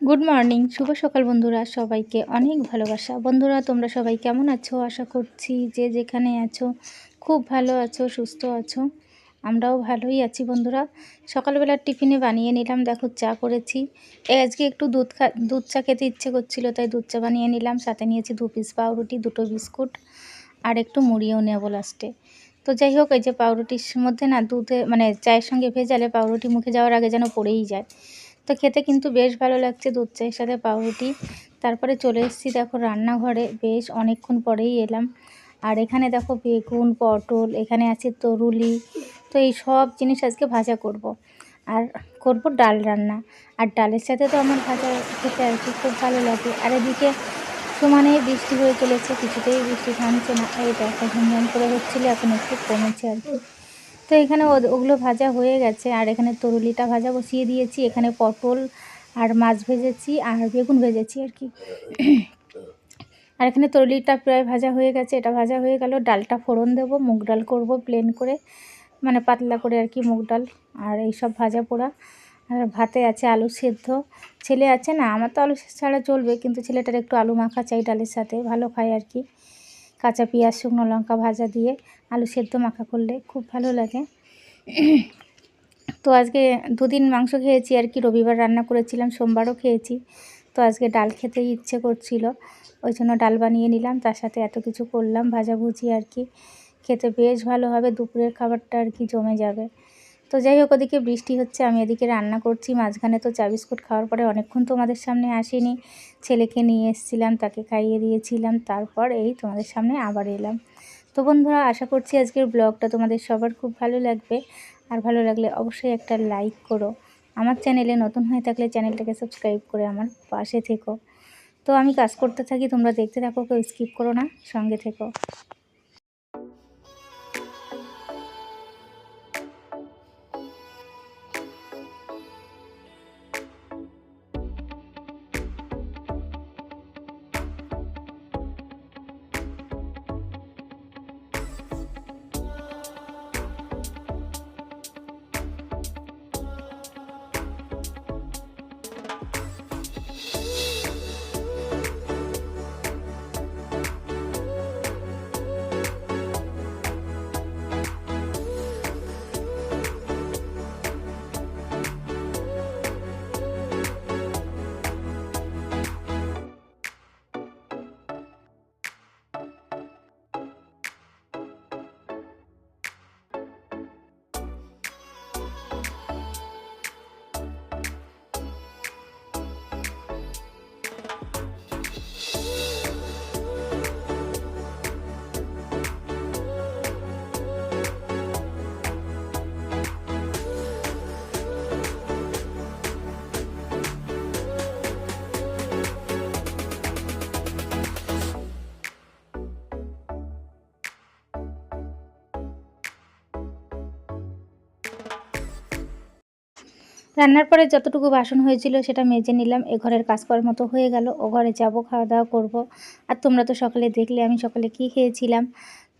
Good morning শুভ সকাল বন্ধুরা। সবাইকে অনেক ভালোবাসা। বন্ধুরা, তোমরা সবাই কেমন আছো? আশা করছি যে যেখানে আছো, খুব ভালো আছো, সুস্থ আছো। আমরাও ভালোই আছি বন্ধুরা। সকালবেলার টিফিনে বানিয়ে নিলাম। দেখো, চা করেছি। আজকে একটু দুধ খা দুধ চা খেতে ইচ্ছে করছিল, তাই দুধ চা বানিয়ে নিলাম। সাথে নিয়েছি দু পিস পাউরুটি, দুটো বিস্কুট আর একটু মুড়িও নেব লাস্টে তো যাই হোক, এই যে পাউরুটির মধ্যে না দুধে মানে চায়ের সঙ্গে ভেজালে পাউরুটি মুখে যাওয়ার আগে যেন পড়েই যায়। তো খেতে কিন্তু বেশ ভালো লাগছে দুধ চায়ের সাথে পাউরুটি। তারপরে চলে এসেছি দেখো রান্নাঘরে। বেশ অনেকক্ষণ পরেই এলাম। আর এখানে দেখো বেগুন, পটল, এখানে আছে তরুলি। তো এই সব জিনিস আজকে ভাজা করব। আর করব ডাল রান্না। আর ডালের সাথে তো আমার ভাজা খেতে আর কি খুব ভালো লাগে। আর এদিকে সমানে বৃষ্টি হয়ে চলেছে, কিছুতেই বৃষ্টি থামছে না। এই দেখো ঝুমঝাম করে হচ্ছিল, এখন একটু কমেছে আর কি। তো এখানে ওগুলো ভাজা হয়ে গেছে। আর এখানে তরুলিটা ভাজা বসিয়ে দিয়েছি। এখানে পটল আর মাছ ভেজেছি, আর বেগুন ভেজেছি আর কি। আর এখানে তরুলিটা প্রায় ভাজা হয়ে গেছে। এটা ভাজা হয়ে গেল। ডালটা ফোড়ন দেব, মুগ ডাল করব প্লেন করে। মানে পাতলা করে আর কি মুগ ডাল। আর এইসব ভাজা পোড়া। আর ভাতে আছে আলু সেদ্ধ। ছেলে আছে না? আমার তো আলু ছাড়া চলবে, কিন্তু ছেলেটার একটু আলু মাখা চাই ডালের সাথে। ভালো খায় আর কি। কাঁচা পেঁয়াজ, শুকনো লঙ্কা ভাজা দিয়ে আলু সেদ্ধ মাখা করলে খুব ভালো লাগে। তো আজকে দুদিন মাংস খেয়েছি আর কি, রবিবার রান্না করেছিলাম, সোমবারও খেয়েছি। তো আজকে ডাল খেতে ইচ্ছে করছিল, ওই জন্য ডাল বানিয়ে নিলাম, তার সাথে এত কিছু করলাম, ভাজাভুজি আর কি। খেতে বেশ ভালো হবে, দুপুরের খাবারটা আর কি জমে যাবে। তো যাই হোক, ওদিকে বৃষ্টি হচ্ছে, আমি এদিকে রান্না করছি। মাঝখানে তো চা বিস্কুট খাওয়ার পরে অনেকক্ষণ তোমাদের সামনে আসিনি। ছেলেকে নিয়ে এসেছিলাম, তাকে খাইয়ে দিয়েছিলাম, তারপর এই তোমাদের সামনে আবার এলাম। তো বন্ধুরা, আশা করছি আজকের ব্লগটা তোমাদের সবার খুব ভালো লাগবে। আর ভালো লাগলে অবশ্যই একটা লাইক করো। আমার চ্যানেলে নতুন হয়ে থাকলে চ্যানেলটাকে সাবস্ক্রাইব করে আমার পাশে থেকো। তো আমি কাজ করতে থাকি, তোমরা দেখতে থাকো, কেউ স্কিপ করো না, সঙ্গে থেকো। রান্নার পরে যতটুকু বাসন হয়েছিল সেটা মেজে নিলাম। এ ঘরের কাজ করার মতো হয়ে গেল। ও ঘরে যাব খাওয়া দাওয়া করব। আর তোমরা তো সকালে দেখলে, আমি সকালে কি খেয়েছিলাম।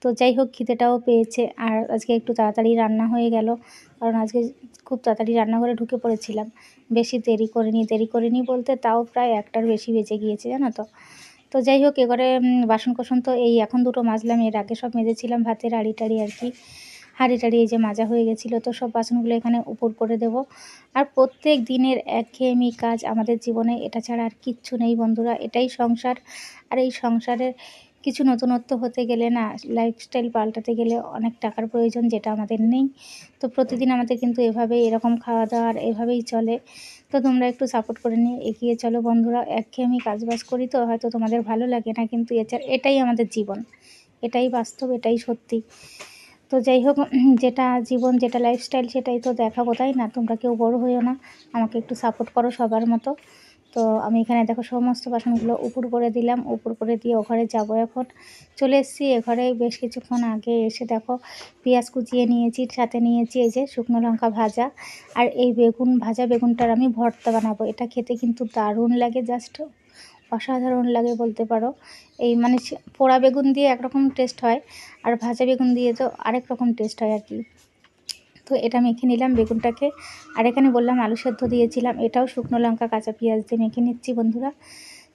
তো যাই হোক, খিদেটাও পেয়েছে। আর আজকে একটু তাড়াতাড়ি রান্না হয়ে গেল। কারণ আজকে খুব তাড়াতাড়ি রান্নাঘরে ঢুকে পড়েছিলাম। বেশি দেরি করিনি দেরি করিনি বলতে তাও প্রায় একটার বেশি বেঁচে গিয়েছে, জানো তো। তো যাই হোক এবারে বাসন কোসন তো এই এখন দুটো মাজলাম। এর আগে সব মেজেছিলাম ভাতের আড়ি টাড়ি আর কি। হাঁড়ি টাড়ি এই যে মাজা হয়ে গেছিল, তো সব বাসনগুলো এখানে উপর করে দেব। আর প্রত্যেক দিনের একঘেয়েমি কাজ আমাদের জীবনে, এটা ছাড়া আর কিচ্ছু নেই বন্ধুরা, এটাই সংসার। আর এই সংসারের কিছু নতুনত্ব হতে গেলে না লাইফস্টাইল পাল্টাতে গেলে অনেক টাকার প্রয়োজন যেটা আমাদের নেই। তো প্রতিদিন আমাদের কিন্তু এভাবেই এরকম খাওয়া দাওয়া আর এভাবেই চলে। তো তোমরা একটু সাপোর্ট করে নিয়ে এগিয়ে চলো বন্ধুরা। একঘেয়েমি কাজবাজ করি তো হয়তো তোমাদের ভালো লাগে না, কিন্তু এছাড়া এটাই আমাদের জীবন। এটাই বাস্তব, এটাই সত্যি। তো যাই হোক যেটা জীবন, যেটা লাইফস্টাইল সেটাই তো দেখাবো, তাই না? তোমরা কেউ বড় হইও না, আমাকে একটু সাপোর্ট করো সবার মতো। তো আমি এখানে দেখো সমস্ত বাসনগুলো উপর করে দিলাম, উপর করে দিয়ে ও ঘরে যাব এখন। চলে এসেছি, এ ঘরে বেশ কিছুক্ষণ আগে এসে দেখো পেঁয়াজ কুচিয়ে নিয়েছি, সাথে নিয়েছি এই যে শুকনো লঙ্কা ভাজা। আর এই বেগুন, ভাজা বেগুনটার আমি ভর্তা বানাবো, এটা খেতে কিন্তু দারুণ লাগে জাস্ট অসাধারণ লাগে বলতে পারো। এই মানে পোড়া বেগুন দিয়ে একরকম টেস্ট হয় আর ভাজা বেগুন দিয়ে তো আরেক রকম টেস্ট হয় আর কি। তো এটা মেখে নিলাম বেগুনটাকে। আর এখানে বললাম আলু সেদ্ধ দিয়েছিলাম, এটাও শুকনো লঙ্কা, কাঁচা পেঁয়াজ দিয়ে মেখে নিচ্ছি বন্ধুরা।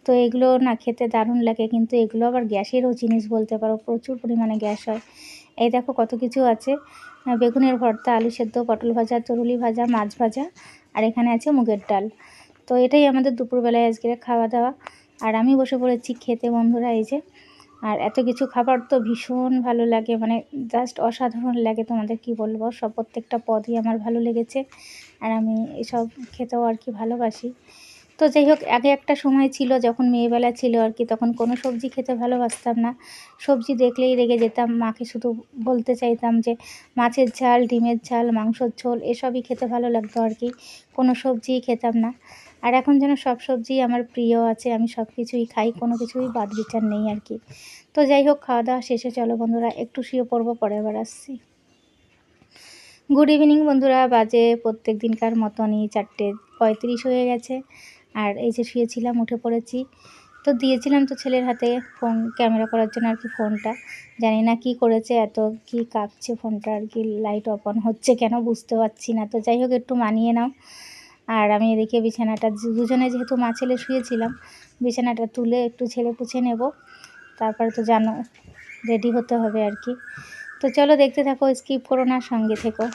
তো এগুলো না খেতে দারুণ লাগে, কিন্তু এগুলো আবার গ্যাসেরও জিনিস বলতে পারো, প্রচুর পরিমাণে গ্যাস হয়। এই দেখো কত কিছু আছে। বেগুনের ভর্তা, আলু সেদ্ধ, পটল ভাজা, তরুলি ভাজা, মাছ ভাজা, আর এখানে আছে মুগের ডাল। তো এটাই আমাদের দুপুরবেলায় আজকের খাওয়া দাওয়া। আর আমি বসে পড়েছি খেতে, বন্ধুরা, এই যে। আর এত কিছু খাবার তো ভীষণ ভালো লাগে মানে জাস্ট অসাধারণ লাগে তোমাদের কি বলব, সব প্রত্যেকটা পদই আমার ভালো লেগেছে। আর আমি এসব খেতেও আর কি ভালোবাসি। তো যাই হোক, আগে একটা সময় ছিল যখন মেয়েবেলা ছিল আর কি, তখন কোনো সবজি খেতে ভালোবাসতাম না। সবজি দেখলেই রেগে যেতাম, মাকে শুধু বলতে চাইতাম যে মাছের ঝাল, ডিমের ঝাল, মাংসর ঝোল, এসবই খেতে ভালো লাগতো আর কি। কোনো সবজিই খেতাম না। আর এখন যেন সব সবজি আমার প্রিয় আছে, আমি সব কিছুই খাই, কোনো কিছুই বাদ বিচার নেই আর কি। তো যাই হোক, খাওয়া দাওয়া শেষে চলো বন্ধুরা, একটু শুয়ে পড়ব, পরে আবার আসছি। গুড ইভিনিং বন্ধুরা, বাজে প্রত্যেক দিনকার মতনই চারটে পঁয়ত্রিশ হয়ে গেছে। আর এই যে শুয়েছিলাম, উঠে পড়েছি। তো দিয়েছিলাম তো ছেলের হাতে ফোন, ক্যামেরা করার জন্য আর কি ফোনটা। জানি না কি করেছে, এত কি কাঁপছে ফোনটা আর কি, লাইট অন হচ্ছে কেন বুঝতে পারছি না। তো যাই হোক, একটু মানিয়ে নাও। আর আমি এদিকে বিছানাটা দুজনে যেহেতু মা ছেলে শুয়েছিলাম, বিছানাটা তুলে একটু ছেলে পুছে নেব। তারপরে তো জানো রেডি হতে হবে আর কি। তো চলো দেখতে থাকো স্কিপ করো না, সঙ্গে থেকো।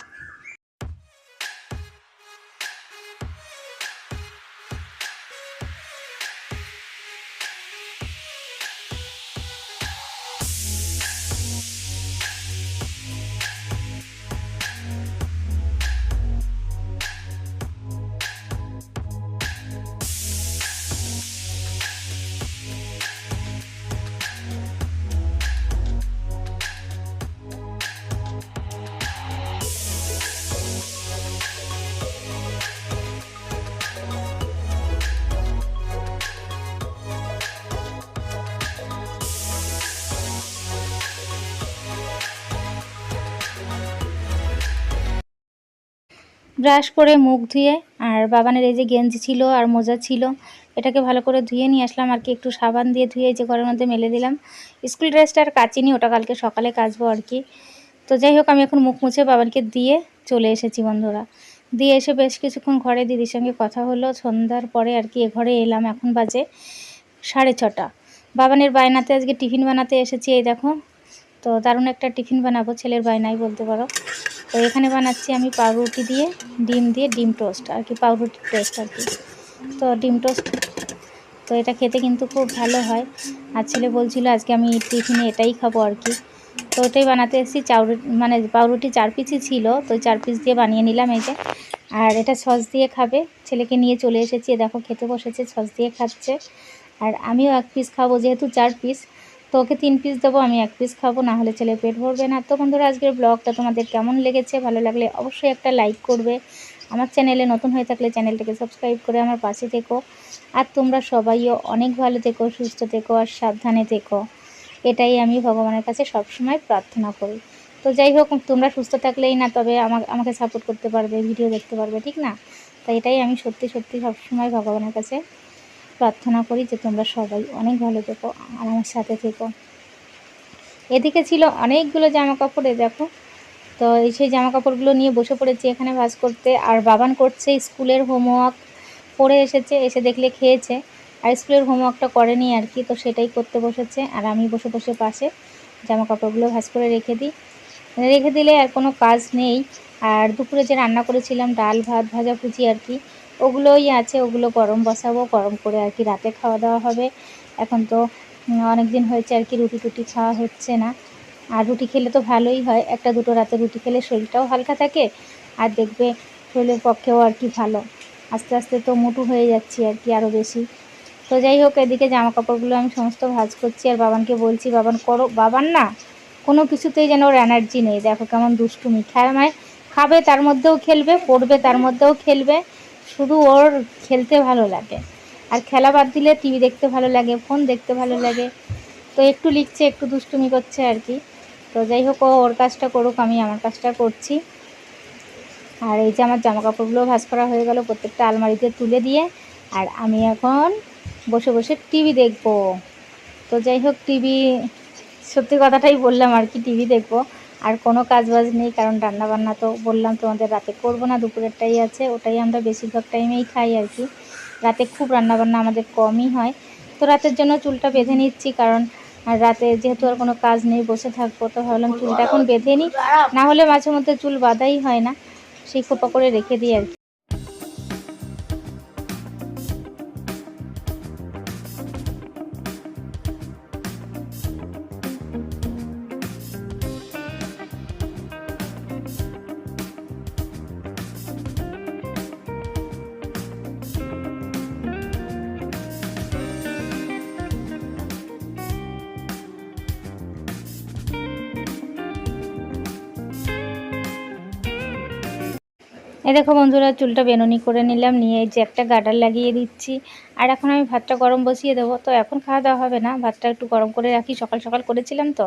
ব্রাশ করে মুখ ধুয়ে, আর বাবানের এই যে গেঞ্জি ছিল আর মোজা ছিল, এটাকে ভালো করে ধুয়ে নিয়ে আসলাম, আর কি একটু সাবান দিয়ে ধুয়ে যে ঘরের মধ্যে মেলে দিলাম। স্কুল ড্রেসটা আর কাচিনি, ওটা কালকে সকালে কাচবো আর কি। তো যাই হোক, আমি এখন মুখ মুছে বাবানকে দিয়ে চলে এসেছি বন্ধুরা। দিয়ে এসে বেশ কিছুক্ষণ ঘরে দিদির সঙ্গে কথা হলো। সন্ধ্যার পরে আর কি এ ঘরে এলাম, এখন বাজে সাড়ে ছটা। বাবানের বায়নাতে আজকে টিফিন বানাতে এসেছি, এই দেখো। তো দারুণ একটা টিফিন বানাবো, ছেলের বায়নাই বলতে পারো। তো এখানে বানাচ্ছি আমি পাউরুটি দিয়ে, ডিম দিয়ে ডিম টোস্ট আর কি পাউরুটির টোস্ট আর কি। তো ডিম টোস্ট, তো এটা খেতে কিন্তু খুব ভালো হয়। আর ছেলে বলছিল আজকে আমি টিফিনে এটাই খাব আর কি। তো ওটাই বানাতে এসেছি চাউরুটি মানে পাউরুটি চার পিসই ছিল, তো চার পিস দিয়ে বানিয়ে নিলাম এই যে। আর এটা সস দিয়ে খাবে, ছেলেকে নিয়ে চলে এসেছি দেখো খেতে বসেছে, সস দিয়ে খাচ্ছে। আর আমিও এক পিস খাব, যেহেতু চার পিস ওকে তিন পিস দেবো, আমি এক পিস খাব না হলে ছেলে পেট ভরবে না। তো বন্ধুরা, আজকের ব্লগটা তোমাদের কেমন লেগেছে? ভালো লাগলে অবশ্যই একটা লাইক করবে। আমার চ্যানেলে নতুন হয়ে থাকলে চ্যানেলটাকে সাবস্ক্রাইব করে আমার পাশে থেকো। আর তোমরা সবাইও অনেক ভালো থেকো, সুস্থ থেকো আর সাবধানে থেকো। এটাই আমি ভগবানের কাছে সবসময় প্রার্থনা করি। তো যাই হোক, তোমরা সুস্থ থাকলেই না, তবে আমাকে আমাকে সাপোর্ট করতে পারবে ভিডিও দেখতে পারবে, ঠিক না? তাই এটাই আমি সত্যি সত্যি সবসময় ভগবানের কাছে প্রার্থনা করি যে তোমরা সবাই অনেক ভালো থেকো, আমার সাথে থেকো। এদিকে ছিল অনেকগুলো জামা কাপড়ে দেখো। তো এই সেই জামা কাপড়গুলো নিয়ে বসে পড়েছি এখানে ভাজ করতে। আর বাবান করছে স্কুলের হোমওয়ার্ক, পড়ে এসেছে, এসে দেখলে খেয়েছে। আর স্কুলের হোমওয়ার্কটা করেনি আর কি, তো সেটাই করতে বসেছে। আর আমি বসে বসে পাশে জামা কাপড়গুলো ভাজ করে রেখে দিই। রেখে দিলে আর কোনো কাজ নেই। আর দুপুরে যে রান্না করেছিলাম, ডাল ভাত ভাজা ভুজি আর কি ওগুলোই আছে, ওগুলো গরম বসাবো, গরম করে আর কি রাতে খাওয়া দাওয়া হবে। এখন তো অনেক দিন হয়েছে আর কি রুটি টুটি খাওয়া হচ্ছে না। আর রুটি খেলে তো ভালোই হয়, একটা দুটো রাতে রুটি খেলে শরীরটাও হালকা থাকে আর দেখবে শরীরের পক্ষেও আর কি ভালো। আস্তে আস্তে তো মোটু হয়ে যাচ্ছি আর কি আরও বেশি। তো যাই হোক, এদিকে জামা কাপড়গুলো আমি সমস্ত ভাজ করছি আর বাবানকে বলছি, বাবান, করো। বাবান না, কোনো কিছুতেই যেন ওর এনার্জি নেই। দেখো কেমন দুষ্টুমি। খেলায় খাবে, তার মধ্যেও খেলবে, পড়বে, তার মধ্যেও খেলবে। শুধু ওর খেলতে ভালো লাগে। আর খেলা বাদ দিলে টিভি দেখতে ভালো লাগে ফোন দেখতে ভালো লাগে। তো একটু লিখছে, একটু দুষ্টুমি করছে আর কি। তো যাই হোক ওর কাজটা করুক, আমি আমার কাজটা করছি। আর এই যে আমার জামা কাপড়গুলো ভাজ করা হয়ে গেল, প্রত্যেকটা আলমারিতে তুলে দিয়ে। আর আমি এখন বসে বসে টিভি দেখব। তো যাই হোক টিভি সত্যি কথাটাই বললাম আর কি টিভি দেখব। আর কোনো কাজ বাজ নেই, কারণ রান্নাবান্না তো বললাম তোমাদের রাতে করব না, দুপুরেরটাই আছে, ওটাই আমরা বেশিরভাগ টাইমেই খাই আর কি। রাতে খুব রান্না বান্না আমাদের কমই হয়। তো রাতের জন্য চুলটা বেঁধে নিচ্ছি, কারণ আর রাতে যেহেতু আর কোনো কাজ নেই, বসে থাকব, তো ভাবলাম চুলটা এখন বেঁধে নিই। না হলে মাঝে মধ্যে চুল বাঁধাই হয় না, সেই খোপা করে রেখে দিই আর কি। এই দেখো বন্ধুরা, চুলটা বেনুনি করে নিলাম, নিয়ে এই যে একটা গাডার লাগিয়ে দিচ্ছি। আর এখন আমি ভাতটা গরম বসিয়ে দেবো। তো এখন খাওয়া দাওয়া হবে না, ভাতটা একটু গরম করে রাখি, সকাল সকাল করেছিলাম তো।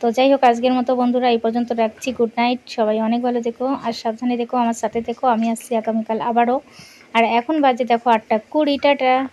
তো যাই হোক, আজকের মতো বন্ধুরা, এই পর্যন্ত রাখছি। গুড নাইট সবাই অনেক ভালো দেখো আর সাবধানে দেখো আমার সাথে দেখো আমি আসছি আগামীকাল আবারও। আর এখন বাজে দেখো আটটা কুড়ি, টাটা।